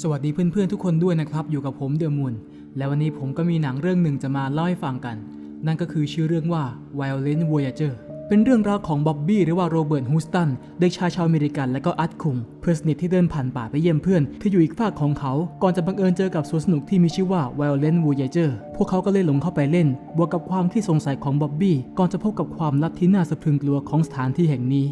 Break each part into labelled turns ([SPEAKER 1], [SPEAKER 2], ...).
[SPEAKER 1] สวัสดีเพื่อนๆทุกคนด้วยนะครับ อยู่กับผมเดอมูนและวันนี้ผมก็มีหนังเรื่องหนึ่งจะมาเล่าให้ฟังกัน นั่นก็คือชื่อเรื่องว่า Violent Voyager เป็นเรื่องราวของบ๊อบบี้หรือว่าโรเบิร์ตฮูสตันเด็กชายชาวอเมริกันและก็อัดคุงเพื่อนสนิทที่เดินผ่านป่าไปเยี่ยมเพื่อนที่อยู่อีกฝากของเขา ก่อนจะบังเอิญเจอกับสวนสนุกที่มีชื่อว่า Violent Voyager พวกเขาก็เลยหลงเข้าไปเล่น บวกกับความที่สงสัยของบ๊อบบี้ก่อนจะพบกับความลับที่น่าสะพรึงกลัวของสถานที่แห่งนี้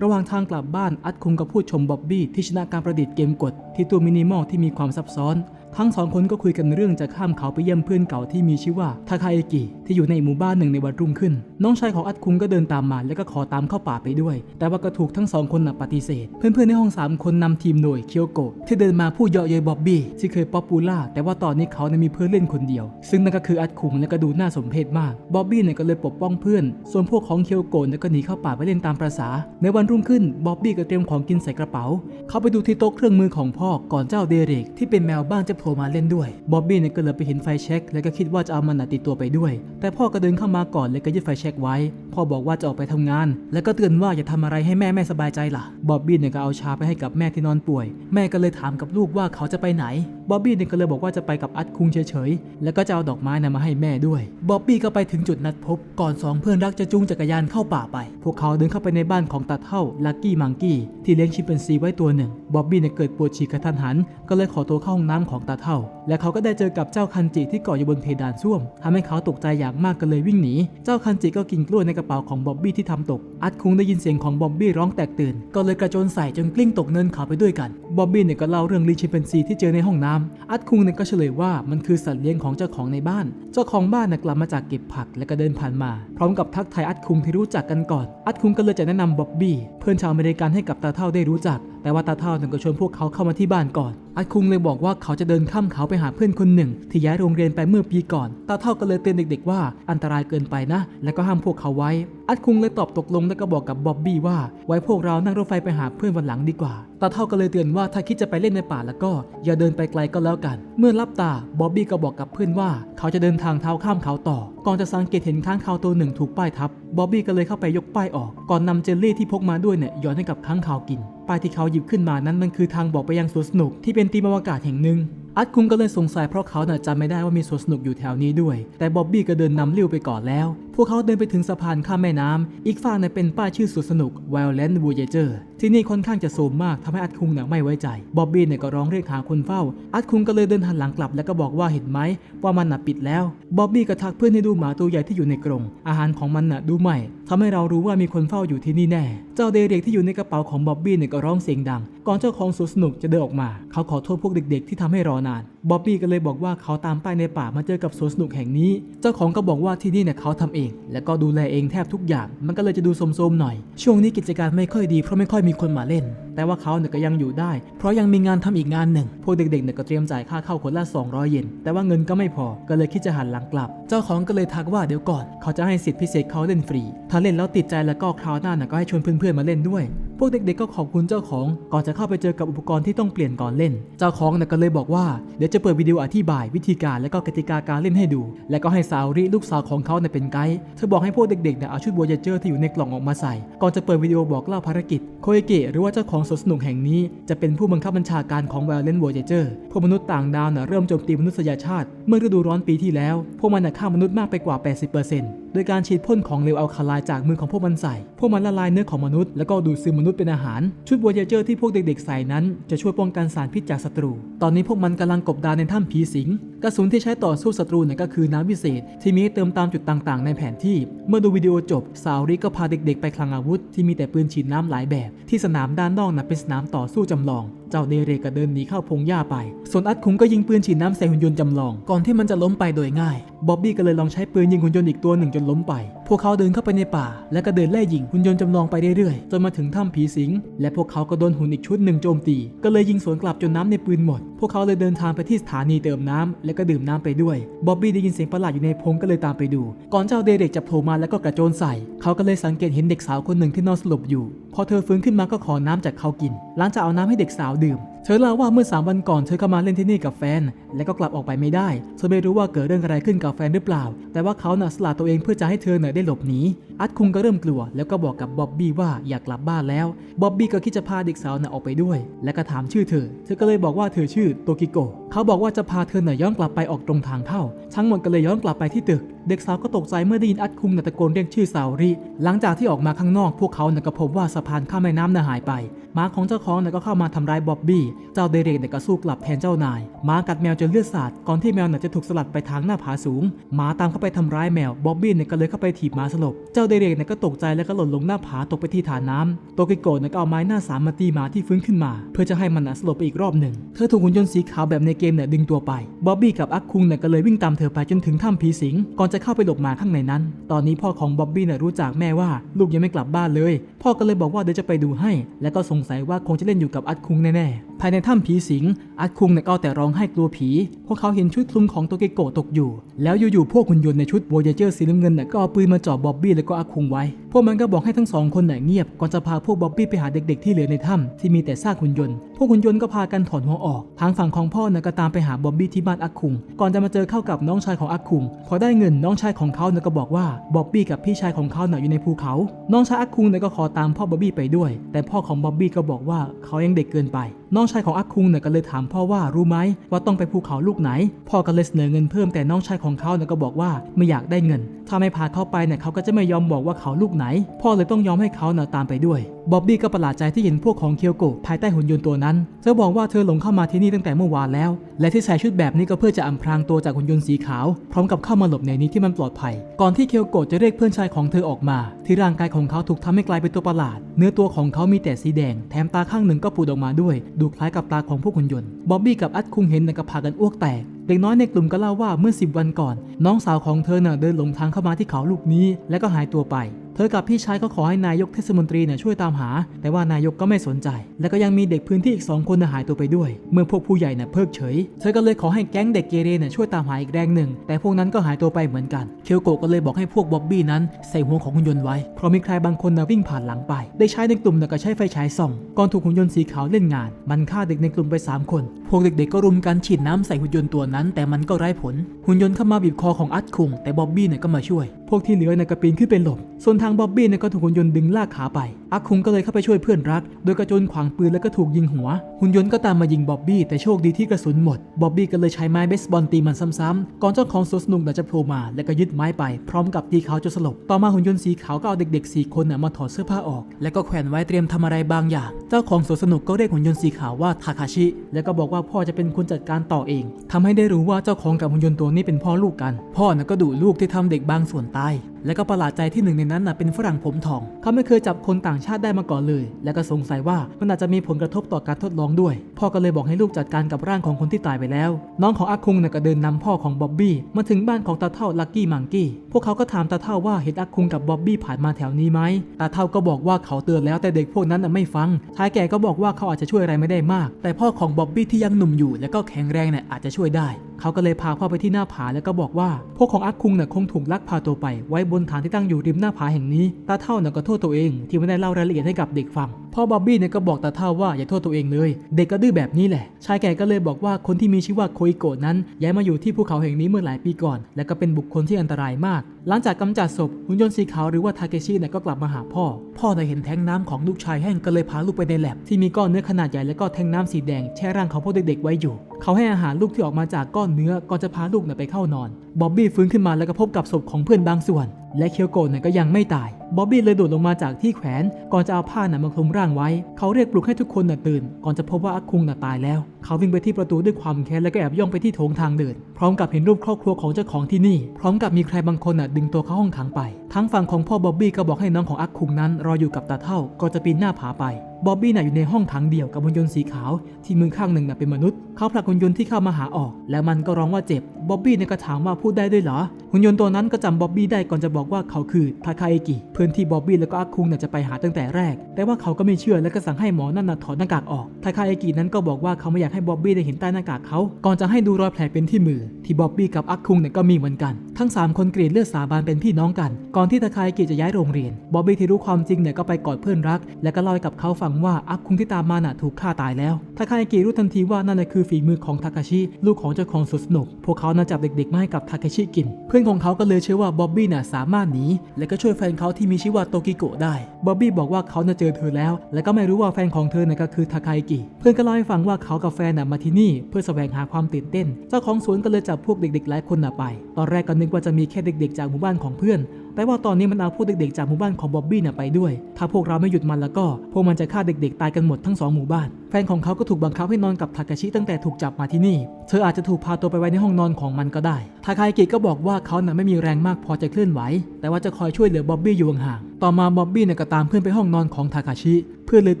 [SPEAKER 1] ระหว่างทางกลับบ้านอัดคุงกับผู้ชมบ๊อบบี้ที่ชนะการประดิษฐ์เกมกดที่ตัวมินิมอลที่มีความซับซ้อน ทั้งสองคนก็คุยกันเรื่องจะข้ามเขาไปเยี่ยมเพื่อนเก่าที่มีชื่อว่าทาคาเอกิที่อยู่ในหมู่บ้านหนึ่งในวันรุ่งขึ้น น้องชายของอัดคุงก็เดินตามมาแล้วก็ขอตามเข้าป่าไปด้วย แต่ว่าก็ถูกทั้งสองคนปฏิเสธ เพื่อนๆในห้องสามคนนำทีมโดยเคียวโกะที่เดินมาพูดเยาะเย้ยบ๊อบบี้ที่เคยป๊อปปูล่าแต่ว่าตอนนี้เขาเนี่ยมีเพื่อนเล่นคนเดียว ซึ่งนั่นก็คืออัดคุงและก็ดูน่าสมเพชมากบ๊อบบี้เนี่ยก็เลยปกป้องเพื่อน ส่วนพวกของเคียวโกะเนี่ยก็หนีเข้าป่าไปเล่นตามประษาในวันรุ่งขึ้นบ๊อบบี้ก็เตรียมของกินใส่กระเป๋า เขาไปดูที่โต๊ะเครื่องมือของพ่อก่อนเจ้าเดเรกที่เป็นแมวบ้านจะโผล่มาเล่นด้วยบ๊อบบี้เนี่ยก็เลยไปเห็นไฟแช็กแล้วก็คิดว่าจะเอามันน่ะติดตัวไปด้วย แต่พ่อก็เดินเข้ามาก่อนแล้วก็ยึดไฟแช็กไว้ พ่อบอกว่าจะออกไปทำงาน แล้วก็เตือนว่าอย่าทำอะไรให้แม่ไม่สบายใจล่ะบ๊อบบี้เนี่ยก็เอาชาไปให้กับแม่ที่นอนป่วย แม่ก็เลยถามกับลูกว่าเขาจะไปไหนบ๊อบบี้เนี่ยก็เลยบอกว่าจะไปกับอัดคุงเฉยๆ แล้วก็จะเอาดอกไม้นะมาให้แม่ด้วยบ๊อบบี้ก็ไปถึงจุดนัดพบ ก่อนสองเพื่อนรักจะจูงจักรยานเข้าป่าไป พวกเขาเดินเข้าไปในบ้านของตาเท่าลักกี้มังกี้ที่เลี้ยงชิมเปนซีไว้ตัวหนึ่งบ๊อบบี้เนี่ยเกิดปวดฉี่กระทันหัน ก็เลยขอตัวเข้าห้องน้ำของตาเท่า และเขาก็ได้เจอกับเจ้าคันจิที่เกาะอยู่บนเพดานส้วมทำให้เขาตกใจอย่างมากก็เลยวิ่งหนี เจ้าคันจิก็กินกล้วยในกระเป๋าของบ๊อบบี้ที่ทำตก อัดคุงได้ยินเสียงของบ๊อบบี้ร้องแตกตื่น ก็เลยกระโจนใส่จนกลิ้งตกเนินเขาไปด้วยกัน บ๊อบบี้เนี่ยก็เล่าเรื่องลีชิมเปนซีที่เจอในห้องน้ำอัดคุงเนี่ยก็เฉลยว่ามันคือสัตว์เลี้ยงของเจ้าของในบ้าน เจ้าของบ้านน่ะกลับมาจากเก็บผักและก็เดินผ่านมา พร้อมกับทักทายอัดคุงที่รู้จักกันก่อน อัดคุงก็เลยจะแนะนำบ๊อบบี้เพื่อนชาวอเมริกันให้กับตาเท่าได้รู้จัก แต่ว่าตาเท่าเนี่ยก็ชวนพวกเขาเข้ามาที่บ้านก่อนอัดคุงเลยบอกว่าเขาจะเดินข้ามเขาไปหาเพื่อนคนหนึ่ง ที่ย้ายโรงเรียนไปเมื่อปีก่อน ตาเท่าก็เลยเตือนเด็กๆว่าอันตรายเกินไปนะ และก็ห้ามพวกเขาไว้อัดคุงเลยตอบตกลงแล้วก็บอกกับบ๊อบบี้ว่า ไว้พวกเรานั่งรถไฟไปหาเพื่อนวันหลังดีกว่า ตาเท่าก็เลยเตือนว่าถ้าคิดจะไปเล่นในป่าแล้วก็อย่าเดินไปไกลก็แล้วกัน เมื่อรับตาบ๊อบบี้ก็บอกกับเพื่อนว่า เขาจะเดินทางเท้าข้ามเขาต่อ ก่อนจะสังเกตเห็นค้างคาวตัวหนึ่งถูกป้ายทับ บ๊อบบี้ก็เลยเข้าไปยกป้ายออก ก่อนนำเจลลี่ที่พกมาด้วยเนี่ยย้อนให้กับค้างคาวกิน ป้ายที่เขาหยิบขึ้นมานั้นมันคือทางบอกไปยังสวนสนุกที่เป็นตีมอวกาศแห่งหนึ่งอัดคุงก็เลยสงสัยเพราะเขาน่ะจำไม่ได้ว่ามีสวนสนุกอยู่แถวนี้ด้วย แต่บ๊อบบี้ก็เดินนำเลี้ยวไปก่อนแล้วพวกเขาเดินไปถึงสะพานข้ามแม่น้ำอีกฝั่งน่ะเป็นป้ายชื่อสวนสนุก Wildland Voyager ที่นี่ค่อนข้างจะโซมมากทำให้อัดคุงน่ะไม่ไว้ใจ บ๊อบบี้เนี่ยก็ร้องเรียกหาคนเฝ้า อัดคุงก็เลยเดินหันหลังกลับ แล้วก็บอกว่าเห็นไหมว่ามันน่ะปิดแล้ว บ๊อบบี้ก็ทักเพื่อนให้ดูหมาตัวใหญ่ที่อยู่ในกรง อาหารของมันน่ะดูใหม่ทำให้เรารู้ว่ามีคนเฝ้าอยู่ที่นี่แน่ เจ้าเดเร็กที่อยู่ในกระเป๋าของบ๊อบบี้เนี่ยก็ร้องเสียงดัง ก่อนเจ้าของสวนสนุกจะเดินออกมา เขาขอโทษพวกเด็ก ๆ ที่ทำให้รอนาน บ๊อบบี้ก็เลยบอกว่าเขาตามไปในป่ามาเจอกับสวนสนุกแห่งนี้ เจ้าของก็บอกว่าที่นี่เนี่ยเขาทำเองและก็ดูแลเองแทบทุกอย่าง มันก็เลยจะดูโทมๆหน่อย ช่วงนี้กิจการไม่ค่อยดีเพราะไม่ค่อยมีคนมาเล่น แต่ว่าเขาเนี่ยก็ยังอยู่ได้ เพราะยังมีงานทำอีกงานหนึ่ง พวกเด็กๆเนี่ยก็เตรียมจ่ายค่าเข้าคนละ 200 เยน แต่ว่าเงินก็ไม่พอ ก็เลยคิดจะหันหลังกลับ เจ้าของก็เลยทักว่าเดี๋ยวก่อน เขาจะให้สิทธิพิเศษเขาเล่นฟรี ถ้าเล่นแล้วติดใจแล้วก็คราวหน้าน่ยก็ให้ชวนเพื่อนๆมาเล่นด้วย วกเด็กๆก็ขอบคุณเจ้าของ ก่อนจะเข้าไปเจอกับอุปกรณ์ที่ต้องเปลี่ยนก่อนเล่น เจ้าของเนี่ยก็เลยบอกว่าเดี๋ยวจะเปิดวิดีโออธิบายวิธีการและก็กติกาการเล่นให้ดู และก็ให้สาวริลูกสาวของเขาเนี่ยเป็นไกด์เธอบอกให้พวกเด็กๆเนี่ยเอาชุด Voyager ที่อยู่ในกล่องออกมาใส่ ก่อนจะเปิดวิดีโอบอกเล่าภารกิจโคเอเกะหรือว่าเจ้าของสวนสนุกแห่งนี้ จะเป็นผู้บังคับบัญชาการของ Violent Voyager พวกมนุษย์ต่างดาวเนี่ยเริ่มโจมตีมนุษยชาติ เมื่อฤดูร้อนปีที่แล้ว พวกมันน่ะฆ่ามนุษย์มากไปกว่า 80% โดยการฉีดพ่นของเหลวอัลคาไลจากมือของพวกมันใส่ พวกมันละลายเนื้อของมนุษย์แล้วก็ดูดซึมมนุษย์เป็นอาหาร ชุด Voyager ที่พวกเด็กๆใส่นั้นจะช่วยป้องกันสารพิษจากศัตรู ตอนนี้พวกมันกำลังกบดานในถ้ำผีสิง กระสุนที่ใช้ต่อสู้ศัตรูเนี่ยก็คือน้ำวิเศษ ที่มีเติมตามจุดต่างๆ ในแผนที่ เมื่อดูวิดีโอจบสาวริก็พาเด็กๆ ไปคลังอาวุธ ที่มีแต่ปืนฉีดน้ำหลายแบบ ที่สนามด้านนอกนะเป็นสนามต่อสู้จำลอง เจ้าเดเรกก็เดินหนีเข้าพงหญ้าไป ส่วนอัดคุงก็ยิงปืนฉีดน้ำใส่หุ่นยนต์จำลอง ก่อนที่มันจะล้มไปโดยง่าย บ๊อบบี้ก็เลยลองใช้ปืนยิงหุ่นยนต์อีกตัวหนึ่งจนล้มไป พวกเขาเดินเข้าไปในป่า และก็เดินไล่ยิงหุ่นยนต์จำลองไปเรื่อยๆ จนมาถึงถ้ำผีสิง และพวกเขาก็โดนหุ่นอีกชุดหนึ่งโจมตี ก็เลยยิงสวนกลับจนน้ำในปืนหมด พวกเขาเลยเดินทางไปที่สถานีเติมน้ำและก็ดื่มน้ำไปด้วย บ๊อบบี้ได้ยินเสียงประหลาดอยู่ในพงก็เลยตามไปดู ก่อนเจ้าเดเร็กจะโผล่มาแล้วก็กระโจนใส่ เขาก็เลยสังเกตเห็นเด็กสาวคนหนึ่งที่นอนสลบอยู่ พอเธอฟื้นขึ้นมาก็ขอน้ำจากเขากิน หลังจากเอาน้ำให้เด็กสาวดื่ม เธอเล่าว่าเมื่อ 3 วันก่อนเธอเข้ามาเล่นที่นี่กับแฟน และก็กลับออกไปไม่ได้ เธอไม่รู้ว่าเกิดเรื่องอะไรขึ้นกับแฟนหรือเปล่า แต่ว่าเขาน่ะสละตัวเองเพื่อจะให้เธอเน่ะได้หลบหนี อัดคุงก็เริ่มกลัว แล้วก็บอกกับบ๊อบบี้ว่าอยากกลับบ้านแล้ว บ๊อบบี้ก็คิดจะพาเด็กสาวน่ะออกไปด้วย และก็ถามชื่อเธอ เธอก็เลยบอกว่าเธอชื่อโตกิโก เขาบอกว่าจะพาเธอน่ะย้อนกลับไปออกตรงทางเข้า ทั้งหมดก็เลยย้อนกลับไปที่ตึกเด็กสาวก็ตกใจเมื่อได้ยินอัดคุงน่ะตะโกนเรียกชื่อสาวริ หลังจากที่ออกมาข้างนอก พวกเขาน่ะก็พบว่าสะพานข้ามแม่น้ำน่ะหายไปหมาของเจ้าของน่ะก็เข้ามาทำร้ายบ๊อบบี้ เจ้าเดเรกน่ะก็สู้กลับแทนเจ้านายหมากัดแมวจนเลือดสาดก่อนที่แมวน่ะจะถูกสลัดไปทางหน้าผาสูงหมาตามเข้าไปทำร้ายแมวบ๊อบบี้เนี่ยก็เลยเข้าไปถีบหมาสลบ เจ้าเดเรกเนี่ยก็ตกใจแล้วก็หล่นลงหน้าผาตกไปที่ฐานน้ำโตกิโกะเนี่ยก็เอาไม้หน้าสามมาตีหมาที่ฟื้นขึ้นมา เพื่อจะให้มันสลบไปอีกรอบหนึ่งเธอถูกหุ่นยนต์สีขาวแบบในเกมเนี่ยดึงตัวไปบ๊อบบี้กับอักคุงเนี่ยก็เลยวิ่งตามเธอไปจนถึงถ้ำผีสิงก่อนจะเข้าไปหลบหมาข้างในนั้น ตอนนี้พ่อของบ๊อบบี้เนี่ยรู้จักแม่ว่าลูกยังไม่กลับบ้านเลย พ่อก็เลยบอกว่าเดี๋ยวจะไปดูให้ แล้วก็สงสัยว่าคงจะเล่นอยู่กับอัดคุงแน่ๆ ภายในถ้ำผีสิง อัดคุงเนี่ยก็เอาแต่ร้องไห้กลัวผี พวกเขาเห็นชุดคลุมของโตเกโกะตกอยู่ แล้วอยู่ๆพวกหุ่นยนต์ในชุดโวเยเจอร์สีน้ำเงินเนี่ยก็เอาปืนมาจ่อบ๊อบบี้แล้วก็อัดคุงไว้ พวกมันก็บอกให้ทั้งสองคนเนี่ยเงียบก่อนจะพาพวกบ๊อบบี้ไปหาเด็กๆที่เหลือในถ้ำที่มีแต่ซากหุ่นยนต์ พวกหุ่นยนต์ก็พากันถอนหัวออก ทางฝั่งของพ่อเนี่ยก็ตามไปหาบ๊อบบี้ที่บ้านอักคุง ก่อนจะมาเจอเข้ากับน้องชายของอักคุง พอได้เงินน้องชายของเขาเนี่ยก็บอกว่าบ๊อบบี้กับพี่ชายของเขาเนี่ยอยู่ในภูเขา น้องชายอักคุงเนี่ยก็ขอตามพ่อบ๊อบบี้ไปด้วย แต่พ่อของบ๊อบบี้ก็บอกว่าเขายังเด็กเกินไป น้องชายของอักคุงเนี่ยก็เลยถามพ่อว่ารู้ไหมว่าต้องไปภูเขาลูกไหน พ่อก็เลยเสนอเงินเพิ่มแต่น้องชายของเขาเนี่ยก็บอกว่าไม่อยากได้เงิน ถ้าไม่พาเขาไปเนี่ยเขาก็จะไม่ยอมบอกว่าเขาลูกไหน พ่อเลยต้องยอมให้เขาเนี่ยตามไปด้วยบ๊อบบี้ก็ประหลาดใจที่เห็นพวกของเคียวโกะภายใต้หุ่นยนต์ตัวนั้น เธอบอกว่าเธอหลงเข้ามาที่นี่ตั้งแต่เมื่อวานแล้ว และที่ใส่ชุดแบบนี้ก็เพื่อจะอำพรางตัวจากหุ่นยนต์สีขาว พร้อมกับเข้ามาหลบในนี้ที่มันปลอดภัย ก่อนที่เคียวโกะจะเรียกเพื่อนชายของเธอออกมา ที่ร่างกายของเขาถูกทำให้กลายเป็นตัวประหลาด เนื้อตัวของเขามีแต่สีแดง แถมตาข้างหนึ่งก็ปูดออกมาด้วย ดูคล้ายกับตาของพวกหุ่นยนต์ บ๊อบบี้กับอัดคุงเห็นแต่ก็พากันอ้วกแตกเด็กน้อยในกลุ่มก็เล่าว่าเมื่อ 10 วันก่อน น้องสาวของเธอเน่ะเดินหลงทางเข้ามาที่เขาลูกนี้ แล้วก็หายตัวไป เธอกับพี่ชายก็ขอให้นายกเทศมนตรีเนี่ยช่วยตามหา แต่ว่านายกก็ไม่สนใจ และก็ยังมีเด็กพื้นที่อีกสองคนน่ะหายตัวไปด้วย เมื่อพวกผู้ใหญ่เน่ะเพิกเฉย เธอก็เลยขอให้แก๊งเด็กเกเรเนี่ยช่วยตามหาอีกแรงหนึ่ง แต่พวกนั้นก็หายตัวไปเหมือนกัน เคียวโกะก็เลยบอกให้พวกบ๊อบบี้นั้นใส่หัวของหุ่นยนต์ไว้ เพราะมีใครบางคนน่ะวิ่งผ่านหลังไป ได้ใช้ในกลุ่มน่ะก็ใช้ไฟฉายส่องก่อนถูกหุ่นยนต์สีขาวเล่นงาน มันฆ่าเด็กในกลุ่มไปสามคน พวกเด็กๆก็รุมกันฉีดน้ำใส่หุ่นยนต์ตัวนั้นแต่มันก็ไร้ผล หุ่นยนต์เข้ามาบีบคอของอัดคุงแต่บ๊อบบี้เนี่ยก็มาช่วย วกที่เหลือเนี่ยก็ปีนขึ้นไปหลบ ส่วนทางบ๊อบบี้เนี่ยก็ถูกหุ่นยนต์ดึงลากขาไปอักคุงก็เลยเข้าไปช่วยเพื่อนรัก โดยกระโจนขวางปืนแล้วก็ถูกยิงหัว หุ่นยนต์ก็ตามมายิงบ๊อบบี้แต่โชคดีที่กระสุนหมด บ๊อบบี้ก็เลยใช้ไม้เบสบอลตีมันซ้ำๆก่อนเจ้าของสวนสนุกน่ะจะโผล่มา แล้วก็ยึดไม้ไป พร้อมกับตีเขาจนสลบ ต่อมาหุ่นยนต์สีขาวก็เอาเด็กๆสี่คนน่ะมาถอดเสื้อผ้าออก แล้วก็แขวนไว้เตรียมทำอะไรบางอย่าง เจ้าของสวนสนุกก็เรียกหุ่นยนต์สีขาวว่าทาคาชิ แล้วก็บอกว่าพ่อจะเป็นคนจัดการต่อเองทำให้ได้รู้ว่าเจ้าของกับหุ่นยนต์ตัวนี้เป็นพ่อลูกกัน พ่อน่ะก็ดุลูกที่ทำเด็กบางส่วนตาย และก็ประหลาดใจที่หนึ่งในนั้นน่ะเป็นฝรั่งผมทอง เขาไม่เคยจับคนต่างชาติได้มาก่อนเลย และก็สงสัยว่ามันอาจจะมีผลกระทบต่อการทดลองด้วย พ่อก็เลยบอกให้ลูกจัดการกับร่างของคนที่ตายไปแล้ว น้องของอาคุงน่ะก็เดินนำพ่อของบ๊อบบี้มาถึงบ้านของตาเท่าลักกี้มังกี้ พวกเขาก็ถามตาเท่าว่าเห็นอาคุงกับบ๊อบบี้ผ่านมาแถวนี้ไหมตาเท่าก็บอกว่าเขาเตือนแล้วแต่เด็กพวกนั้นน่ะไม่ฟัง ชายแก่ก็บอกว่าเขาอาจจะช่วยอะไรไม่ได้มาก แต่พ่อของบ๊อบบี้ที่ยังหนุ่มอยู่ และก็แข็งแรงเนี่ยอาจจะช่วยได้ เขาก็เลยพาพ่อไปที่หน้าผาแล้วก็บอกว่าพวกของอักคุงเนี่ยคงถูกลักพาตัวไปไว้บนฐานที่ตั้งอยู่ริมหน้าผาแห่งนี้ ตาเท่าเนี่ยก็โทษตัวเอง ที่ไม่ได้เล่ารายละเอียดให้กับเด็กฟัง พ่อบ๊อบบี้เนี่ยก็บอกตาเท่าว่าอย่าโทษตัวเองเลย เด็กก็ดื้อแบบนี้แหละ ชายแก่ก็เลยบอกว่าคนที่มีชื่อว่าโคอิโกะนั้น ย้ายมาอยู่ที่ภูเขาแห่งนี้เมื่อหลายปีก่อน และก็เป็นบุคคลที่อันตรายมาก หลังจากกำจัดศพหุ่นยนต์สีขาวหรือว่าทาเกชิเนี่ยก็กลับมาหาพ่อ พ่อได้เห็นแท้งน้ำของลูกชายแห้งก็เลยพาลูกไปในแลบที่มีก้อนเนื้อขนาดใหญ่และก็แท้งน้ำสีแดงแช่ร่างของพวกเด็กๆไว้อยู่ เขาให้อาหารลูกที่ออกมาจากก้อนเนื้อก่อนจะพาลูกไปเข้านอนบ๊อบบี้ฟื้นขึ้นมาแล้วก็พบกับศพของเพื่อนบางส่วน และเคียวโกะเนี่ยก็ยังไม่ตาย บ๊อบบี้เลยโดดลงมาจากที่แขวนก่อนจะเอาผ้าน่ะมาคลุมร่างไว้ เขาเรียกปลุกให้ทุกคนน่ะตื่น ก่อนจะพบว่าอาคุงน่ะตายแล้ว เขาวิ่งไปที่ประตูด้วยความแค้นแล้วก็แอบย่องไปที่โถงทางเดิน พร้อมกับเห็นรูปครอบครัวของเจ้าของที่นี่ พร้อมกับมีใครบางคนน่ะดึงตัวเข้าห้องขังไป ทั้งฝั่งของพ่อบ๊อบบี้ก็บอกให้น้องของอาคุงนั้นรออยู่กับตาเท่าก่อนจะปีนหน้าผาไป บ๊อบบี้น่ะอยู่ในห้องขังเดี่ยวกับหุ่นยนต์สีขาวที่มือข้างหนึ่งน่ะเป็นมนุษย์ เขาผลักหุ่นยนต์ที่เข้ามาหาออก แล้วมันก็ร้องว่าเจ็บบ๊อบบี้เนี่ยก็ถามว่าพูดได้ด้วยเหรอหุ่นยนต์ตัวนั้นก็จำบ๊อบบี้ได้ก่อนจะบอกว่าเขาคือทาคาเอกิเพื่อนที่บ๊อบบี้แล้วก็อาคุงน่ะจะไปหาตั้งแต่แรก แต่ว่าเขาก็ไม่เชื่อและก็สั่งให้หมอนั่นน่ะถอดหน้ากากออกทาคาเอกินั้นก็บอกว่าเขาไม่อยากให้บ๊อบบี้ได้เห็นใต้หน้ากากเขาก่อนจะให้ดูรอยแผลเป็นที่มือ ที่บ๊อบบี้กับอาคุงเนี่ยก็มีเหมือนกัน ทั้ง 3 คนกรีดเลือดสาบานเป็นพี่น้องกัน ก่อนที่ทาคาอิกิจะย้ายโรงเรียนบ๊อบบี้ที่รู้ความจริงเนี่ยก็ไปกอดเพื่อนรัก และก็เล่าให้กับเขาฟังว่าอักคุงที่ตามมาน่ะถูกฆ่าตายแล้วทาคาอิกิรู้ทันทีว่านั่นน่ะคือฝีมือของทาคาชิลูกของเจ้าของสวนสนุก พวกเขาน่าจับเด็กๆมาให้กับทาคาชิกิน เพื่อนของเขาก็เลยเชื่อว่าบ๊อบบี้น่ะสามารถหนีและก็ช่วยแฟนเขาที่มีชื่อว่าโตกิโกะได้บ๊อบบี้บอกว่าเขาน่ะเจอเธอแล้ว และก็ไม่รู้ว่าแฟนของเธอน่ะก็คือทาคาอิกิเพื่อนก็เล่าให้ฟังว่าเขากับแฟนน่ะมาที่นี่ เพื่อแสวงหาความตื่นเต้น เจ้าของสวนก็เลยจับพวกเด็กๆหลายคนน่ะไป ตอนแรกก็นึกว่าจะมีแค่เด็ก ๆ จากหมู่บ้านของเพื่อนแต่ว่าตอนนี้มันเอาพวกเด็กๆจากหมู่บ้านของบ๊อบบี้น่ะไปด้วย ถ้าพวกเราไม่หยุดมันแล้วก็ พวกมันจะฆ่าเด็กๆตายกันหมดทั้งสองหมู่บ้าน แฟนของเขาก็ถูกบังคับให้นอนกับทากาชิตั้งแต่ถูกจับมาที่นี่ เธออาจจะถูกพาตัวไปไว้ในห้องนอนของมันก็ได้ ทาคาอิกิก็บอกว่าเขาน่ะไม่มีแรงมากพอจะเคลื่อนไหว แต่ว่าจะคอยช่วยเหลือบ๊อบบี้อยู่ห่างๆ ต่อมาบ๊อบบี้เนี่ยก็ตามเพื่อนไปห้องนอนของทาคาชิ เพื่อนเลยเ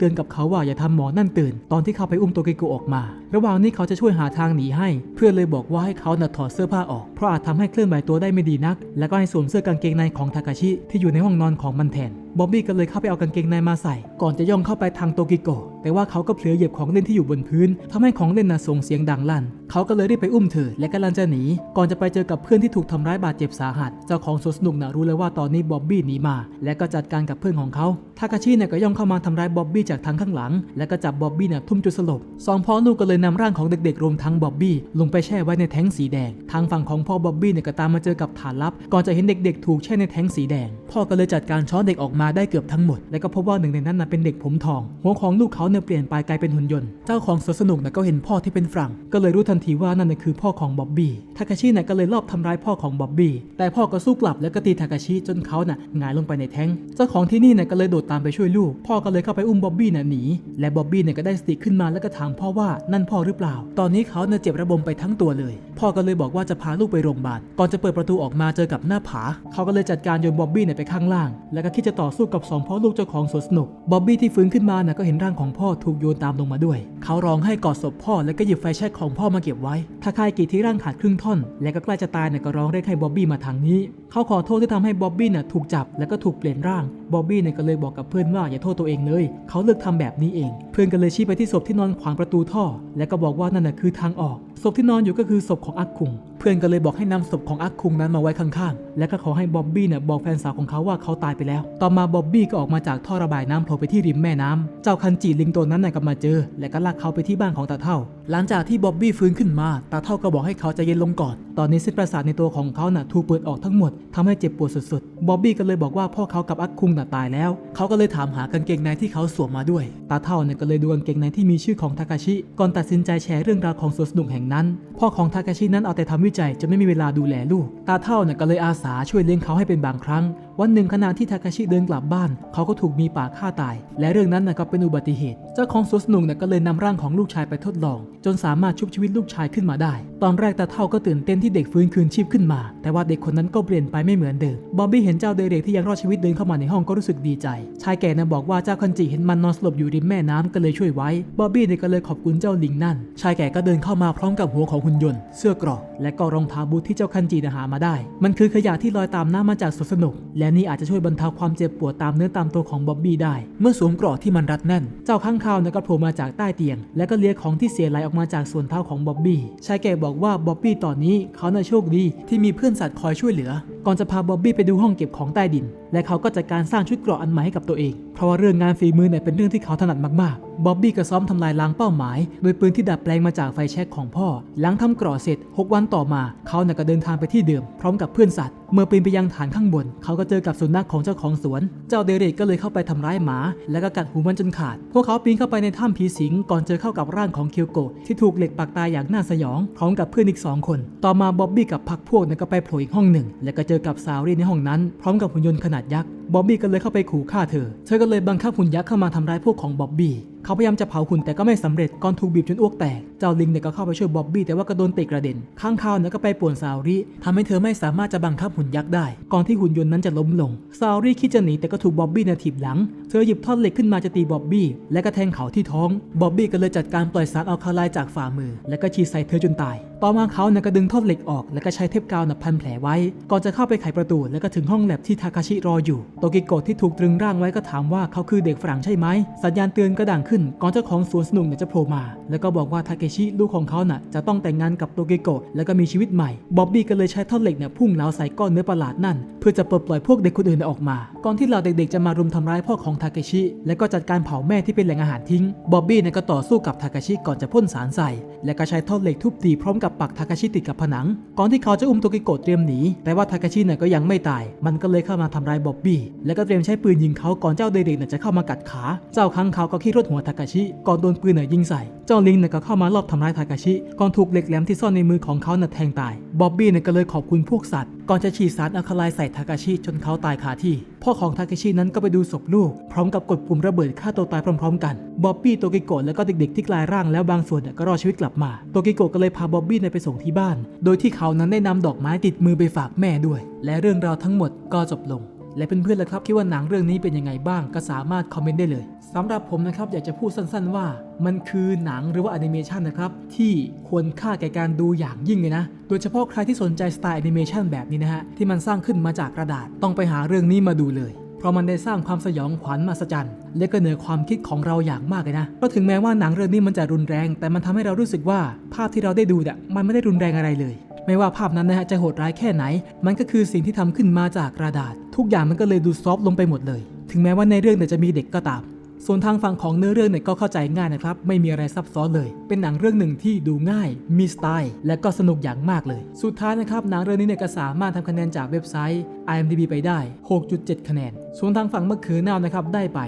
[SPEAKER 1] ตือนกับเขาว่าอย่าทำหมอนั่นตื่น ตอนที่เขาไปอุ้มโตเกโกะออกมา ระหว่างนี้เขาจะช่วยหาทางหนีให้ เพื่อนเลยบอกว่าให้เขาน่ะถอดเสื้อผ้าออก เพราะอาจทำให้เคลื่อนไหวตัวได้ไม่ดีนัก แล้วก็ให้สวมเสื้อกางเกงในของทาคาชิที่อยู่ในห้องนอนของมันแทน บ๊อบบี้ก็เลยเข้าไปเอากางเกงในมาใส่ ก่อนจะย่องเข้าไปทางโตกิโกะแต่ว่าเขาก็เผลอเหยียบของเล่นที่อยู่บนพื้นทำให้ของเล่นน่ะส่งเสียงดังลั่น เขาก็เลยรีบไปอุ้มเธอ และกำลังจะหนี ก่อนจะไปเจอกับเพื่อนที่ถูกทำร้ายบาดเจ็บสาหัส เจ้าของสวนสนุกน่ะรู้เลยว่าตอนนี้บ๊อบบี้หนีมา และก็จัดการกับเพื่อนของเขาทากาชิเนี่ยก็ย่องเข้ามาทำร้ายบ๊อบบี้จากทางข้างหลัง และก็จับบ๊อบบี้เนี่ยทุ่มจนสลบสองพ่อลูกก็เลยนำร่างของเด็กๆรวมทั้งบ๊อบบี้ลงไปแช่ไว้ในแท้งสีแดง ทางฝั่งของพ่อบ๊อบบี้เนี่ยก็ตามมาเจอกับฐานลับ ก่อนจะเห็นเด็กๆ ถูกแช่ในแท้งสีแดง พ่อก็เลยจัดการช้อนเด็กออกมาาได้เกือบทั้งหมด และก็พบว่าหนึ่งในนั้นนะเป็นเด็กผมทอง หัวของลูกเขาเนี่ยเปลี่ยนไปกลายเป็นหุ่นยนต์ เจ้าของสวนสนุกน่ะก็เห็นพ่อที่เป็นฝรั่ง ก็เลยรู้ทันทีว่านั่นนะคือพ่อของบ๊อบบี้ ทาคาชิเนี่ยก็เลยลอบทำร้ายพ่อของบ๊อบบี้ แต่พ่อก็สู้กลับแล้วก็ตีทาคาชิจนเขาน่ะหงายลงไปในแท้ง เจ้าของที่นี่เนี่ยก็เลยโดดตามไปช่วยลูก พ่อก็เลยเข้าไปอุ้มบ๊อบบี้น่ะหนี และบ๊อบบี้เนี่ยก็ได้สติขึ้นมาแล้วก็ถามพ่อว่านั่นพ่อหรือเปล่า ตอนนี้เขาเนี่ยเจ็บระบมไปทั้งตัวเลย พ่อก็เลยบอกว่าจะพาลูกไปโรงพยาบาล ก่อนจะเปิดประตูออกมาเจอกับหน้าผา เขาก็เลยจัดการโยนบ๊อบบี้เนี่ยไปข้างล่าง แล้วก็คิดจะต่อสู้กับสองพ่อลูกเจ้าของสวนสนุก บ๊อบบี้ที่ฟื้นขึ้นมาน่ะก็เห็นร่างของพ่อถูกโยนตามลงมาด้วย เขาร้องให้กอดศพพ่อแล้วก็หยิบไฟแช็กของพ่อมาเก็บไว้ทาคายกิที่ร่างขาดครึ่งท่อน และก็ใกล้จะตายเนี่ยก็ร้องเรียกให้บ๊อบบี้มาทางนี้ เขาขอโทษที่ทำให้บ๊อบบี้น่ะถูกจับแล้วก็ถูกเปลี่ยนร่าง บ๊อบบี้เนี่ยก็เลยบอกกับเพื่อนว่าอย่าโทษตัวเองเลย เขาเลือกทำแบบนี้เอง เพื่อนก็เลยชี้ไปที่ศพที่นอนขวางประตูท่อ และก็บอกว่านั่นน่ะคือทางออก ศพที่นอนอยู่ก็คือศพของอักคุง เพื่อนก็เลยบอกให้นำศพของอักคุงนั้นมาไว้ข้างๆ และก็ขอให้บ๊อบบี้เนี่ยบอกแฟนสาวของเขาว่าเขาตายไปแล้ว ต่อมาบ๊อบบี้ก็ออกมาจากท่อระบายน้ำโผล่ไปที่ริมแม่น้ำเจ้าคันจิลิงตัวนั้นน่ะก็มาเจอ และก็ลากเขาไปที่บ้านของตาเท่า หลังจากที่บ๊อบบี้ฟื้นขึ้นมา ตาเท่าก็บอกให้เขาใจเย็นลงก่อน ตอนนี้เส้นประสาทในตัวของเขาน่ะถูกเปิดออกทั้งหมดทำให้เจ็บปวดสุดๆ บ๊อบบี้ก็เลยบอกว่าพ่อเขากับอักคุงน่ะตายแล้ว เขาก็เลยถามหากางเกงในที่เขาสวมมาด้วย ตาเท่าเนี่ยก็เลยดูกางเกงในที่มีชื่อของทากาชิ ก่อนตัดสินใจแชร์เรื่องราวของสวนสนุกแห่งนั้น พ่อของทากาชินั้นเอาแต่ทำวิจัยจะไม่มีเวลาดูแลลูก ตาเท่าเนี่ยก็เลยอาสาช่วยเลี้ยงเขาให้เป็นบางครั้ง วันหนึ่งขณะที่ทากาชิเดินกลับบ้าน เขาก็ถูกมีป่าฆ่าตาย และเรื่องนั้นน่ะก็เป็นอุบัติเหตุ เจ้าของสวนสนุกเนี่ยก็เลยนำร่างของลูกชายไปทดลอง จนสามารถชุบชีวิตลูกชายขึ้นมาได้ ตอนแรกตาเท่าก็ตื่นเต้นที่เด็กฟื้นคืนชีพขึ้นมา แต่ว่าเด็กคนนั้นก็เปลี่ยนไปไม่เหมือนเดิม บอบบี้เห็นเจ้าเด็กที่ยังรอดชีวิตเดินเข้ามาในห้องก็รู้สึกดีใจ ชายแก่น่ะบอกว่าเจ้าคันจิเห็นมันนอนสลบอยู่ริมแม่น้ำก็เลยช่วยไว้ บอบบี้เนี่ยก็เลยขอบคุณเจ้าลิงนั่น ชายแก่ก็เดินเข้ามาพร้อมกับหัวของหุ่นยนต์ เสื้อกราะและก็รองเท้าบูทที่เจ้าคันจิหามาได้ มันคือขยะที่ลอยตามน้ำมาจากสวนสนุก และนี่อาจจะช่วยบรรเทาความเจ็บปวดตามเนื้อตามตัวของบ๊อบบี้ได้ เมื่อสวมเกราะที่มันรัดแน่น เจ้าข้างคาวเนี่ยก็โผล่มาจากใต้เตียง และก็เลียของที่เสียไหลออกมาจากส่วนเท้าของบ๊อบบี้ ชายแก่บอกว่าบ๊อบบี้ตอนนี้เขาน่ะโชคดีที่มีเพื่อนสัตว์คอยช่วยเหลือ ก่อนจะพาบ๊อบบี้ไปดูห้องเเก็บของใต้ดิน และเขาก็จัดการสร้างชุดเกราะอันใหม่ให้กับตัวเอง ราะว่าเรื่องงานฝีมือเนี่ยเป็นเรื่องที่เขาถนัดมากๆ บ๊อบบี้ก็ซ้อมทำลายล้างเป้าหมาย โดยปืนที่ดัดแปลงมาจากไฟแช็กของพ่อ หลังทำกราะเสร็จ 6 วันต่อมา เขาเนี่ยก็เดินทางไปที่เดิม พร้อมกับเพื่อนสัตว์ เมื่อปีนไปยังฐานข้างบน เขาก็เจอกับสุนัขของเจ้าของสวน เจ้าเดเรกก็เลยเข้าไปทำร้ายหมา แล้วก็กัดหูมันจนขาด พวกเขาปีนเข้าไปในถ้ำผีสิง ก่อนเจอเข้ากับร่างของเคียวโกะที่ถูกเหล็กปักตายอย่างน่าสยอง พร้อมกับเพื่อนอีกสองคน ต่อมาบ๊อบบี้กับพักพวกเนี่ยก็ไปโผล่อีกห้องหนึ่ง แล้วก็เจอกับซาวรี่ในห้องนั้น พร้อมกับหุ่นยนต์ขนาดยักษ์บ๊อบบี้ก็เลยเข้าไปขู่ฆ่าเธอ เธอก็เลยบังคับหุ่นยักษ์เข้ามาทำร้ายพวกของบ๊อบบี้ เขาพยายามจะเผาหุ่นแต่ก็ไม่สำเร็จก่อนถูกบีบจนอ้วกแตก เจ้าลิงเนี่ยก็เข้าไปช่วยบ๊อบบี้แต่ว่าก็โดนเตะกระเด็น ข้างคาวเนี่ยก็ไปป่วนซาวรี่ทำให้เธอไม่สามารถจะบังคับหุ่นยักษ์ได้ ก่อนที่หุ่นยนต์นั้นจะล้มลง ซาวรี่คิดจะหนีแต่ก็ถูกบ๊อบบี้เนี่ยถีบหลัง เธอหยิบท่อนเหล็กขึ้นมาจะตีบ๊อบบี้และก็แทงเขาที่ท้อง บ๊อบบี้ก็เลยจัดการปล่อยสารอัลคาไลจากฝ่ามือ และก็ฉีดใส่เธอจนตาย ต่อมาเขาเนี่ยก็ดึงท่อนเหล็กออก แล้วก็ใช้เทปกาวน่ะพันแผลไว้ ก่อนจะเข้าไปไขประตู แล้วก็ถึงห้องแลบที่ทาคาชิรออยู่ โตกิโกะที่ถูกตรึงร่างไว้ก็ถามว่าเขาคือเด็กฝรั่งใช่ไหมสัญญาณเตือนก็ดังขึ้นก่อนเจ้าของสวนสนุกเนี่ยจะโผล่มา แล้วก็บอกว่าทาเคชิลูกของเขาน่ะจะต้องแต่งงานกับโตกิโกะแล้วก็มีชีวิตใหม่บ๊อบบี้ก็เลยใช้ท่อนเหล็กเนี่ยพุ่งเหลาใส่ก้อนเนื้อประหลาดนั่น เพื่อจะปลดปล่อยพวกเด็กคนอื่นออกมา ก่อนที่เหล่าเด็กๆจะมารุมทำร้ายพ่อของทาเคชิและก็จัดการเผาแม่ที่เป็นแหล่งอาหารทิ้งบ๊อบบี้เนี่ยก็ต่อสู้กับทาเคชิก่อนจะพ่นสารใส่ และก็ใช้ท่อนเหล็กทุบตีพร้อมกับปักทาเคชิติดกับผนัง ก่อนที่เขาจะอุ้มโตกิโกะเตรียมหนีแต่ว่าทาเคชิเนี่ยก็ยังไม่ตาย มันก็เลยเข้ามาทำร้ายบ๊อบบี้และก็เตรียมใช้ปืนยิงเขาก่อนเจ้าเด็กๆเนี่ยจะเข้ามากัดขา เจ้าค้งเขาก็ขี้รถหัวทาเคชิก่อนโดนปืนเนี่ยยิงใส่ เจ้าลิงเนี่ยก็เข้ามารอบทำร้ายทาเคชิ ก่อนถูกเหล็กแหลมที่ซ่อนในมือของเขาน่ะแทงตาย บ๊อบบี้เนี่ยก็เลยขอบคุณพวกสัตว์ ก่อนจะฉีดสารอะคาไลใส่ทาเคชิจนเขาตายคาที่ พ่อของทาเคชินั้นก็ไปดูศพลูก พร้อมกับกดปุ่มระเบิดฆ่าตัวตายพร้อม ๆ กัน บ๊อบบี้โตกิโกะแล้วก็เด็กๆที่กลายร่างแล้วบางส่วนเนี่ยก็รอดชีวิตกลับมา โตกิโกะก็เลยพาบ๊อบบี้ไปส่งที่บ้าน โดยที่เขานั้นได้นำดอกไม้ติดมือไปฝากแม่ด้วย และเรื่องราวทั้งหมดก็จบลง และเพื่อนๆล่ะครับคิดว่าหนังเรื่องนี้เป็นยังไงบ้างก็สามารถคอมเมนต์ได้เลยสำหรับผมนะครับอยากจะพูดสั้นๆว่า มันคือหนังหรือว่าแอนิเมชันนะครับที่ควรค่าแก่การดูอย่างยิ่งเลยนะ โดยเฉพาะใครที่สนใจสไตล์แอนิเมชันแบบนี้นะฮะที่มันสร้างขึ้นมาจากกระดาษต้องไปหาเรื่องนี้มาดูเลยเพราะมันได้สร้างความสยองขวัญมหัศจรรย์และก็เหนือความคิดของเราอย่างมากเลยนะก็ถึงแม้ว่าหนังเรื่องนี้มันจะรุนแรง แต่มันทำให้เรารู้สึกว่าภาพที่เราได้ดูเนี่ยมันไม่ได้รุนแรงอะไรเลย ไม่ว่าภาพนั้นนะฮะจะโหดร้ายแค่ไหน มันก็คือสิ่งที่ทำขึ้นมาจากกระดาษ ทุกอย่างมันก็เลยดูซอฟลงไปหมดเลย ถึงแม้ว่าในเรื่องเนี่ยจะมีเด็กก็ตาม ส่วนทางฝั่งของเนื้อเรื่องเนี่ยก็เข้าใจง่ายนะครับ ไม่มีอะไรซับซ้อนเลย เป็นหนังเรื่องหนึ่งที่ดูง่าย มีสไตล์ และก็สนุกอย่างมากเลย สุดท้ายนะครับหนังเรื่องนี้เนี่ยก็สามารถทำคะแนนจากเว็บไซต์ IMDb ไปได้ 6.7 คะแนน ส่วนทางฝั่งมะเขือเน่านะครับได้ไป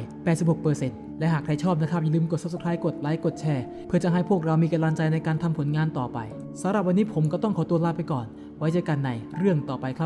[SPEAKER 1] 86% และหากใครชอบนะครับอย่าลืมกด subscribe กดไลค์กดแชร์เพื่อจะให้พวกเรามีกำลังใจในการทำผลงานต่อไปสำหรับวันนี้ผมก็ต้องขอตัวลาไปก่อน ไว้เจอกันในเรื่องต่อไปครับ